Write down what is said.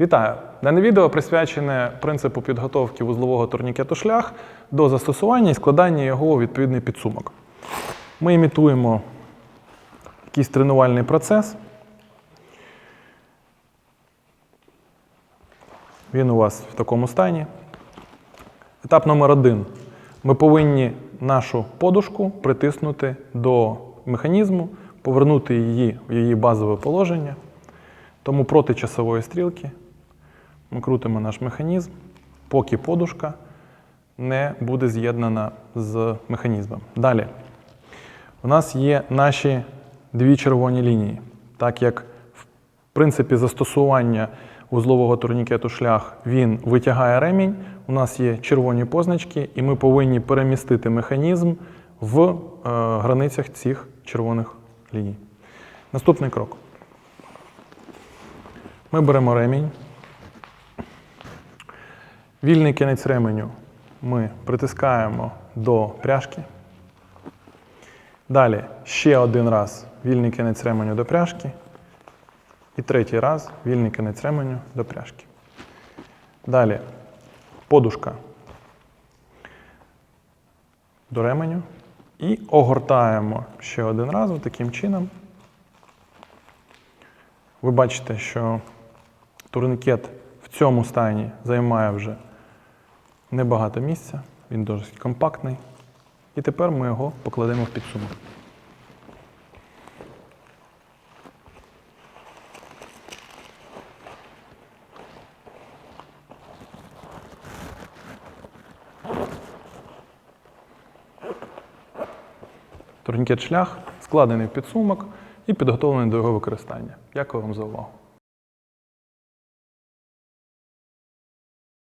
Вітаю! Дане відео присвячене принципу підготовки вузлового турнікету шлях до застосування і складання його у відповідний підсумок. Ми імітуємо якийсь тренувальний процес. Він у вас в такому стані. Етап номер один. Ми повинні нашу подушку притиснути до механізму, повернути її в її базове положення. Тому проти часової стрілки ми крутимо наш механізм, поки подушка не буде з'єднана з механізмом. Далі. У нас є наші дві червоні лінії. Так як в принципі застосування узлового турнікету шлях він витягає ремінь, у нас є червоні позначки, і ми повинні перемістити механізм в е, границях цих червоних ліній. Наступний крок. Ми беремо ремінь. Вільний кінець ременю ми притискаємо до пряжки. Далі ще один раз вільний кінець ременю до пряжки. І третій раз вільний кінець ременю до пряжки. Далі подушка до ременю. І огортаємо ще один раз таким чином. Ви бачите, що турникет в цьому стані займає вже небагато місця, він досить компактний. І тепер ми його покладемо в підсумок. Турнікет шлях складений в підсумок і підготовлений до його використання. Дякую вам за увагу.